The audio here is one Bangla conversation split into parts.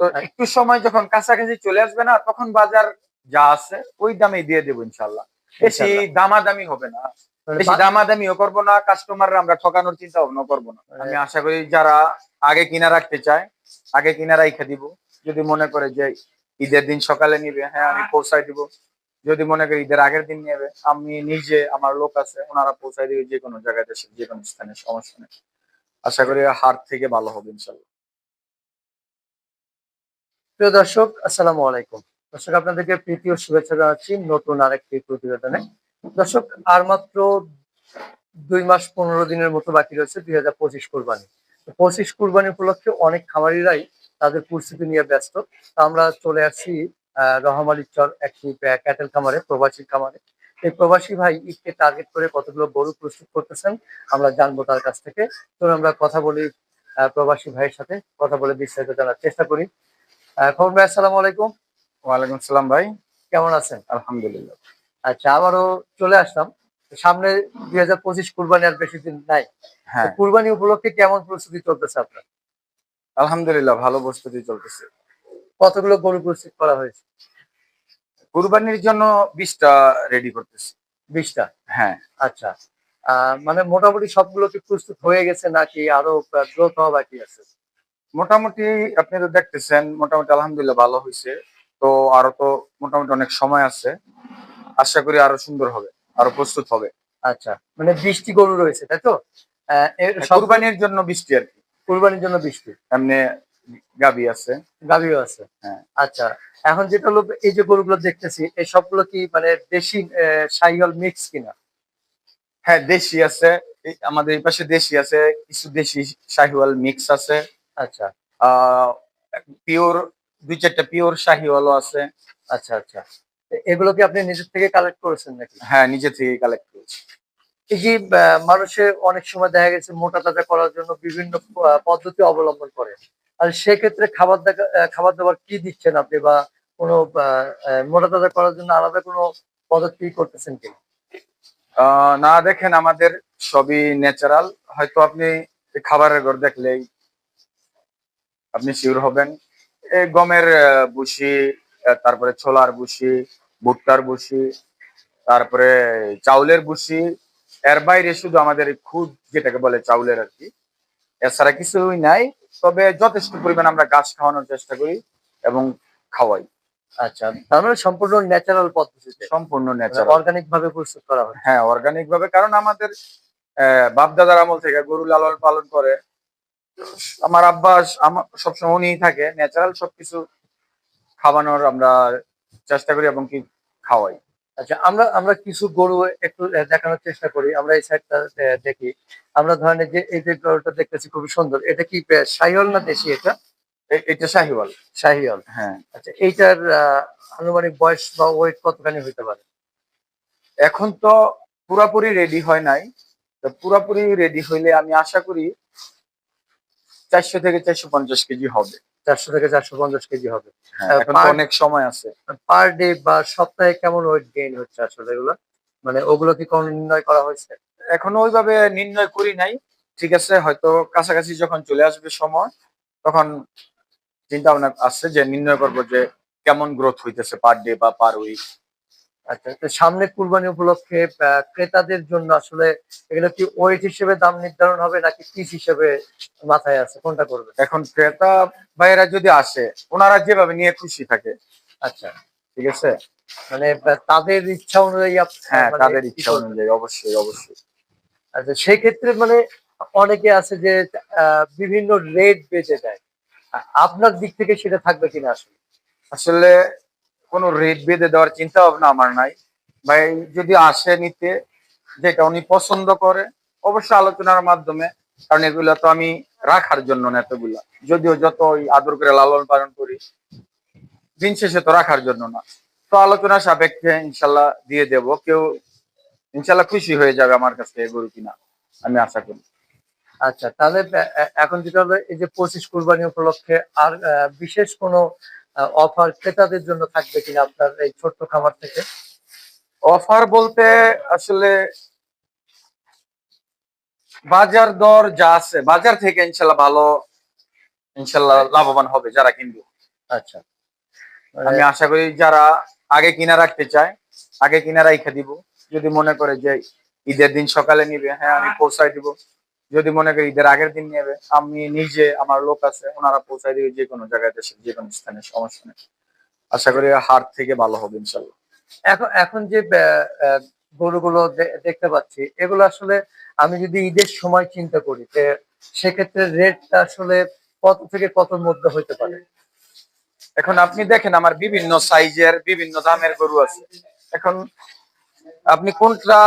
তো একটু সময় যখন কাছাকাছি চলে আসবে না তখন বাজার যা আছে ওই দামে দিয়ে দেবো ইনশাল্লাহ। বেশি দামাদামি হবে না। বেশি দামাদামিও করব না কাস্টমার আমরা ঠকানোর চিন্তা ভাবনা করব না। আমি আশা করি যারা আগে কিনা রাখতে চায় আগে কিনা রাইখে দিব। যদি মনে করে যে ঈদের দিন সকালে নিবে হ্যাঁ আমি পৌঁছায় দিব। যদি মনে করি ঈদের আগের দিন নেবে আমি নিজে আমার লোক আছে ওনারা পৌঁছায় দিবে যে কোনো জায়গায় দেশে যে কোনো স্থানে সমস্যা নেই আশা করি হাট থেকে ভালো হবে ইনশাল্লাহ। প্রিয় দর্শক, আসসালামু আলাইকুম। দর্শক, আপনাদেরকে প্রীতি ও শুভেচ্ছা জানাচ্ছি নতুন আরেকটি প্রতিবেদনে। দর্শক, আর মাত্র দুই মাস পনেরো দিনের মতো বাকি রয়েছে দুই হাজার পঁচিশ কোরবানি। পঁচিশ কোরবানি উপলক্ষে অনেক খামারিরাই তাদের পরিস্থিতি নিয়ে ব্যস্ত। আমরা চলে আসছি চর একটি ক্যাটেল খামারে প্রবাসী খামারে। এই প্রবাসী ভাই ঈদকে টার্গেট করে কতগুলো গরু প্রস্তুত করতেছেন, আমরা জানব তার কাছ থেকে। তো আমরা কথা বলি প্রবাসী ভাইয়ের সাথে, কথা বলে বিস্তারিত জানার চেষ্টা করি। খবর ভাই আসসালামু আলাইকুম। ওয়ালাইকুম সালাম ভাই। কেমন আছেন? আলহামদুলিল্লাহ। আচ্ছা আবারও চলে আসলাম। সামনে দুই হাজার পঁচিশ কুরবানি আর বেশি দিন নাই। হ্যাঁ। কুরবানি উপলক্ষে কেমন প্রস্তুতি চলতেছে আপনার? আলহামদুলিল্লাহ ভালো প্রস্তুতি চলতেছে। কতগুলো গরু প্রস্তুত করা হয়েছে? কুরবানির জন্য বিশটা রেডি করতেছি। বিশটা? হ্যাঁ। আচ্ছা। আহ, মানে মোটামুটি সবগুলো কি প্রস্তুত হয়ে গেছে নাকি আরও গ্রোথ হওয়া বাকি আছে? মোটামুটি আপনি তো দেখতেছেন মোটামুটি আলহামদুলিল্লাহ ভালো হয়েছে তো আরও তো মোটামুটি অনেক সময় আছে। আশা করি আরও সুন্দর হবে আরও প্রস্তুত হবে। আচ্ছা মানে বৃষ্টি গরু রয়েছে তাই তো? সব কুরবানির জন্য বৃষ্টি আর কি। কুরবানির জন্য বৃষ্টি? এমনি গাবি আছে। গাভীও আছে? হ্যাঁ। আচ্ছা এখন যেটা হলো এই যে গরুগুলো দেখতেছি এই সবগুলো কি মানে দেশি সাইহল মিক্স কিনা? হ্যাঁ দেশি আছে। আমাদের এই পাশে দেশি আছে কিছু দেশি শাহিওয়াল মিক্স আছে। আচ্ছা আহ পিওর দুই চারটা পিওর শাহিওয়ালও আছে। আচ্ছা আচ্ছা। এগুলো কি আপনি নিজের থেকে কালেক্ট করেছেন নাকি? হ্যাঁ নিজে থেকে কালেক্ট করেছি। এই যে মানুষের অনেক সময় দেখা গেছে মোটা তাজা করার জন্য বিভিন্ন পদ্ধতি অবলম্বন করে। আর সেক্ষেত্রে খাবার আহ, খাবার দাবার কি দিচ্ছেন আপনি বা কোনো মোটা তাজা করার জন্য আলাদা কোনো পদ্ধতি করতেছেন কি? আহ, না দেখেন আমাদের সবই ন্যাচারাল হয়তো আপনি খাবারের ঘর দেখলেই আপনি শিওর হবেন। এই গমের ভুসি তারপরে ছোলার ভুসি ভুট্টার ভুসি তারপরে চাউলের ভুসি। এর বাইরে শুধু আমাদের খুদ যেটাকে বলে চাউলের আর কি এছাড়া কিছুই নাই। তবে যথেষ্ট পরিমাণ আমরা গাছ খাওয়ানোর চেষ্টা করি এবং খাওয়াই। আচ্ছা মানে সম্পূর্ণ ন্যাচারাল পদ্ধতিতে। সম্পূর্ণ ন্যাচারাল অর্গানিক ভাবে প্রস্তুত করা হয়। হ্যাঁ অর্গানিক ভাবে কারণ আমাদের বাপ দাদার আমল থেকে গরু লালন পালন করে আমার আব্বাস আমার সবসময় উনিই থাকে। ন্যাচারাল সবকিছু খাওয়ানোর আমরা চেষ্টা করি এবং কি খাওয়াই। আচ্ছা আমরা আমরা কিছু গরু একটু দেখানোর চেষ্টা করি। আমরা এই সাইডটা দেখি। আমরা ধরেন যে এই যে গরুটা দেখতেছি খুবই সুন্দর। এটা কি সাইহল না দেশি এটা? এটা শাহিওয়াল। শাহিওয়াল হ্যাঁ। আচ্ছা এইটার আনুমানিক বয়স বা ওয়েট কতখানি হইতে পারে? এখন তো পুরাপুরি রেডি হয় নাই। তো পুরাপুরি রেডি হইলে আমি আশা করি চারশো থেকে চারশো পঞ্চাশ কেজি হবে। চারশো থেকে চারশো পঞ্চাশ কেজি হবে। হ্যাঁ, এখন অনেক সময় আছে। পার ডে বা সপ্তাহে কেমন ওয়েট গেইন হচ্ছে আসলে এগুলো? মানে ওগুলো কি কোনো নির্ণয় করা হয়েছে? এখনও ওইভাবে নির্ণয় করি নাই। ঠিক আছে হয়তো কাছাকাছি যখন চলে আসবে সময় তখন চিন্তা ভাবনা আসছে যে নির্ণয় করব যে কেমন গ্রোথ হইতেছে পার ডে বা পার উইক আচ্ছা তো সামনে কুরবানি উপলক্ষে ক্রেতাদের জন্য আসলে এগুলো কি ওয়েট হিসেবে দাম নির্ধারণ হবে নাকি পিস হিসেবে মাথায় আছে? কোনটা করবে এখন ক্রেতা ভাইয়েরা যদি আসে ওনারা যেভাবে নিয়ে খুশি থাকে। আচ্ছা ঠিক আছে। মানে তাদের ইচ্ছা অনুযায়ী হ্যাঁ মানে তাদের ইচ্ছা অনুযায়ী অবশ্যই অবশ্যই। আচ্ছা সেক্ষেত্রে মানে অনেকে আছে যে বিভিন্ন রেট বেঁচে দেয়। আপনার দিক থেকে সেটা থাকবে কিনা আসলে? আসলে কোনো রেট বেঁধে দেওয়ার চিন্তা ভাবনা আমার নাই। ভাই, যদি আসে নিতে, যেটা উনি পছন্দ করে, অবশ্যই আলোচনার মাধ্যমে, কারণ এগুলো তো আমি রাখার জন্য না যদিও যত আদর করে লালন পালন করি, দিন শেষে তো রাখার জন্য না। তো আলোচনা সাপেক্ষে ইনশাল্লাহ দিয়ে দেব। কেউ ইনশাল্লাহ খুশি হয়ে যাবে আমার কাছে গরু কিনা, আমি আশা করি। আচ্ছা তাহলে এখন যেটা হলো এই যে পঁচিশ কুরবানি উপলক্ষে আর বিশেষ কোনো অফার ক্রেতাদের জন্য থাকবে কিনা আপনার এই ছোট্ট খামার থেকে? অফার বলতে আসলে বাজার দর যা আছে বাজার থেকে ইনশাল্লাহ ভালো ইনশাল্লাহ লাভবান হবে যারা কিনবে। আচ্ছা। মানে আমি আশা করি যারা আগে কিনা রাখতে চায় আগে কিনা রাইখা দিব। যদি মনে করে যে ঈদের দিন সকালে নিবে হ্যাঁ আমি পৌঁছাই দিব। যদি মনে করি ঈদের আগের দিন নেবে আমি নিজে আমার লোক আছে ওনারা পৌঁছাই দিবে যে কোনো জায়গায় দেশের যে কোনো স্থানে সমস্যা নেই। আশা করি হার থেকে ভালো হবে ইনশাল্লাহ এখন এখন যে গরুগুলো দেখতে পাচ্ছি এগুলো আসলে আমি যদি ঈদের সময় চিন্তা করি যে সেক্ষেত্রে রেটটা আসলে কত থেকে কতর মধ্যে হইতে পারে? এখন আপনি দেখেন আমার বিভিন্ন সাইজের বিভিন্ন দামের গরু আছে। এখন আপনি কোনটা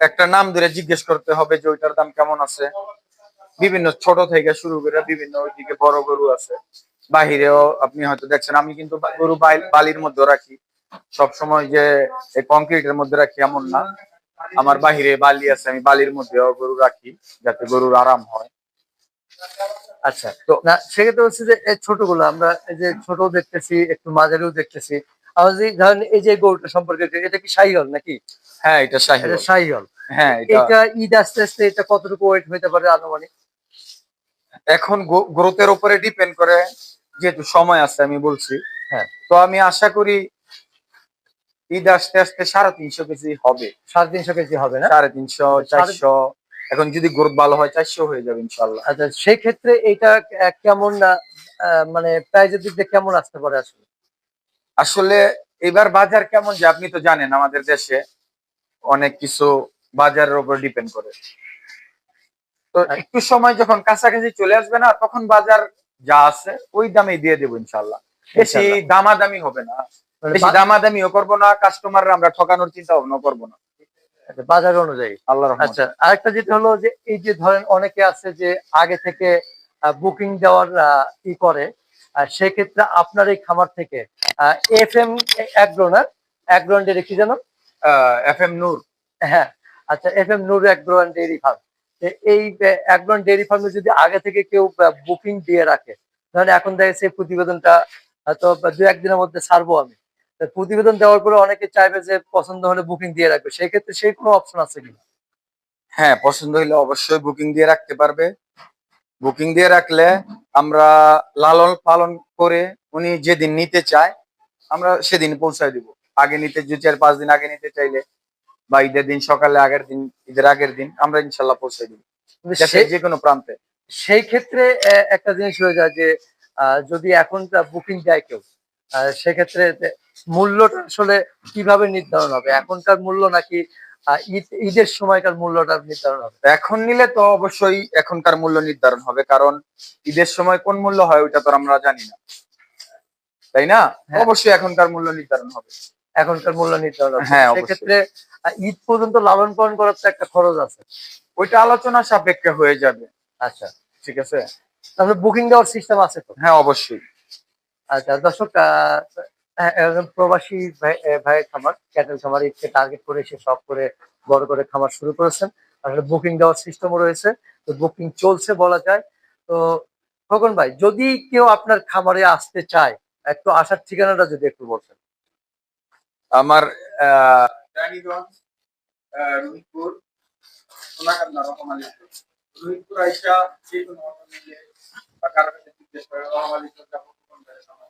একটা নাম ধরে জিজ্ঞেস করতে হবে যে ওইটার দাম কেমন আছে। বিভিন্ন ছোট থেকে শুরু করে বিভিন্ন ওইদিকে বড় গরু আছে। বাহিরেও আপনি হয়তো দেখছেন, আমি কিন্তু গরু বালির মধ্যে রাখি। সব সময় যে কংক্রিটের মধ্যে রাখি এমন না। আমার বাহিরে বালি আছে, আমি বালির মধ্যেও গরু রাখি, যাতে গরুর আরাম হয়। আচ্ছা তো না, সেক্ষেত্রে হচ্ছে যে এই ছোটগুলো আমরা এই যে ছোট দেখতেছি, একটু মাঝারিও দেখতেছি। যদি ধরেন এই যে গরুটা সম্পর্কে এটা কি শাহিহল নাকি? হ্যাঁ এটা শাহি এটা হ্যাঁ এটা ঈদ আস্তে আস্তে এটা কতটুকু ওয়েট হইতে পারে আনুমানিক? এখন গ্রোথের উপরে ডিপেন্ড করে যেহেতু সময় আছে আমি বলছি। হ্যাঁ। তো আমি আশা করি ঈদ আসতে আসতে সাড়ে তিনশো কেজি হবে। সাড়ে তিনশো কেজি হবে না? সাড়ে তিনশো চারশো। এখন যদি গ্রোথ ভালো হয় চারশো হয়ে যাবে ইনশাল্লাহ আচ্ছা সেই ক্ষেত্রে এটা কেমন মানে প্রাইজের দিক দিয়ে কেমন আসতে পারে আসলে? আসলে এবার বাজার কেমন যে আপনি তো জানেন আমাদের দেশে অনেক কিছু বাজারের উপর ডিপেন্ড করে। তো একটু সময় যখন কাছাকাছি চলে আসবে না তখন বাজার যা আছে ওই দামে দিয়ে দেবো ইনশাল্লাহ বেশি দামাদামি হবে না। মানে বেশি দামাদামিও করব না কাস্টমাররা আমরা ঠকানোর চিন্তা ভাবনা করব না। আচ্ছা, বাজার অনুযায়ী। আল্লাহ আচ্ছা আরেকটা যেটা হলো যে এই যে ধরেন অনেকে আছে যে আগে থেকে বুকিং দেওয়ার ই করে সেক্ষেত্রে আপনার এই খামার থেকে এফ এম একগ্রোনার একগ্রোন ডেরি কি জানো এফ এম নূর হ্যাঁ আচ্ছা এফ এম নূর একগ্রোন ডেরি ফার্ম এই একগ্রোন ডেরি ফার্মে যদি আগে থেকে কেউ বুকিং দিয়ে রাখে ধরেন এখন দেখা এই প্রতিবেদনটা হয়তো দু, একদিনের মধ্যে ছাড়বো আমি। তো প্রতিবেদন দেওয়ার পরে অনেকে চাইবে যে পছন্দ হলে বুকিং দিয়ে রাখবে। সেই ক্ষেত্রে সেই কোনো অপশন আছে কিনা হ্যাঁ পছন্দ হলে অবশ্যই বুকিং দিয়ে রাখতে পারবে। বুকিং দিয়ে রাখলে আমরা লালন পালন করে উনি যেদিন নিতে চায়, আমরা সেদিন পৌঁছায় দিব। আগে নিতে যে চার পাঁচ দিন আগে নিতে চাইলে বা ঈদের দিন সকালে আগের দিন ঈদের আগের দিন আমরা ইনশাল্লাহ পৌঁছে দিব। যে কোনো প্রান্তে। সেই ক্ষেত্রে একটা জিনিস হয়ে যায় যে যদি এখন বুকিং দেয় কেউ সেক্ষেত্রে মূল্যটা আসলে কীভাবে নির্ধারণ হবে? এখনকার মূল্য নাকি ঈদের সময়কার মূল্যটা নির্ধারণ হবে? এখন নিলে তো অবশ্যই এখনকার মূল্য নির্ধারণ হবে কারণ ঈদের সময় কোন মূল্য হয় ওইটা তো আমরা জানি না। তাই না? হ্যাঁ। অবশ্যই এখনকার মূল্য নির্ধারণ হবে। এখনকার মূল্য নির্ধারণ হ্যাঁ। সেক্ষেত্রে ঈদ পর্যন্ত লালন পালন করার তো একটা খরচ আছে। ওইটা আলোচনা সাপেক্ষে হয়ে যাবে। আচ্ছা। ঠিক আছে? তাহলে বুকিং দেওয়ার সিস্টেম আছে তো? হ্যাঁ অবশ্যই। আচ্ছা দর্শক হ্যাঁ, প্রবাসী ভাই খামার ক্যাটেল খামার ইচ্ছে টার্গেট করে সে সব করে বড় করে খামার শুরু করেছেন। আসলে বুকিং দেওয়ার সিস্টেমও রয়েছে। তো বুকিং চলছে বলা যায়। তো খোকন ভাই যদি কেউ আপনার খামারে আসতে চায় একটু আসার ঠিকানাটা যদি একটু বলতেন। আমার রানীগঞ্জ আইসা যে কোনো বা কারও কাছে জিজ্ঞেস করে রকমালি যাব কোন জায়গায়? আমার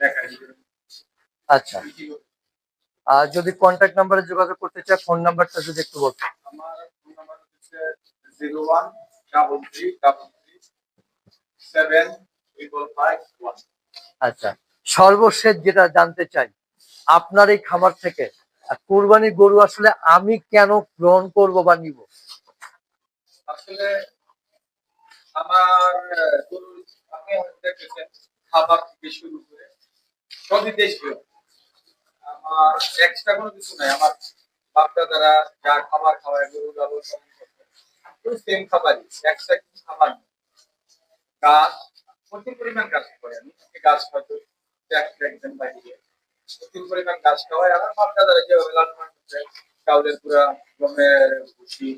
দেখাই দিবে। আচ্ছা। আর যদি কন্ট্যাক্ট নাম্বারে যোগাযোগ করতে চায় ফোন নাম্বারটা যদি একটু বলতেন আমার ফোন নাম্বার হচ্ছে zero one double three double three seven triple five one আচ্ছা। সর্বশেষ যেটা জানতে চাই আপনার এই খামার থেকে। আহ, কুরবানির গরু আসলে আমি কেন গ্রহণ করব বা নিব? আসলে আমার খাবার শুরু করে সবই আমার কোনো কিছু নাই আমার দ্বারা যা খাবার খাওয়ায় গরু ওই সেম খাবারই খাবার নেই। গাছ প্রচুর পরিমাণ গাছ খাওয়াই আমি। গাছ হয়তো বাইরে প্রচুর পরিমাণ গাছ আমার বাপটা দ্বারা যেভাবে লালন পালন করছে চাউলের পুরা গমের ভুসি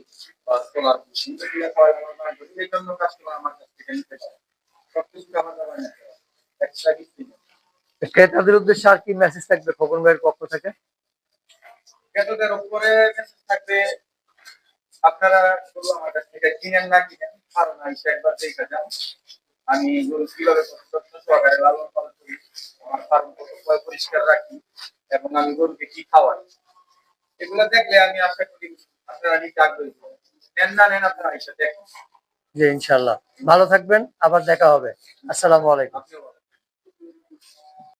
বা ভুসি এগুলো লালন পালন এই জন্য কাস্টমার আমার কাছ থেকে নিতে পারে সবকিছু খাবার দাবার নিতে পারে এক্সট্রা কিছু ক্রেতাদের উদ্দেশ্যে আর কি মেসেজ থাকবে? খোকন ভাইয়ের পক্ষ থেকে? ক্রেতাদের উপরে মেসেজ থাকবে আপনারা শুধু আমার কাছ থেকে কিনেন না কিনেন কারণ একবার দেখে যান। আমি গরু কীভাবে সহকারে লালন পালন করি। আমার ফার্ম কত পরিষ্কার রাখি এবং আমি গরুকে কি খাওয়াই? এগুলো দেখলে আমি আশা করি আপনারা নিতে আগ্রহী। নেন না নেন আপনারা এসে দেখুন। জি ইনশাল্লাহ ভালো থাকবেন আবার দেখা হবে। আসসালামু আলাইকুম।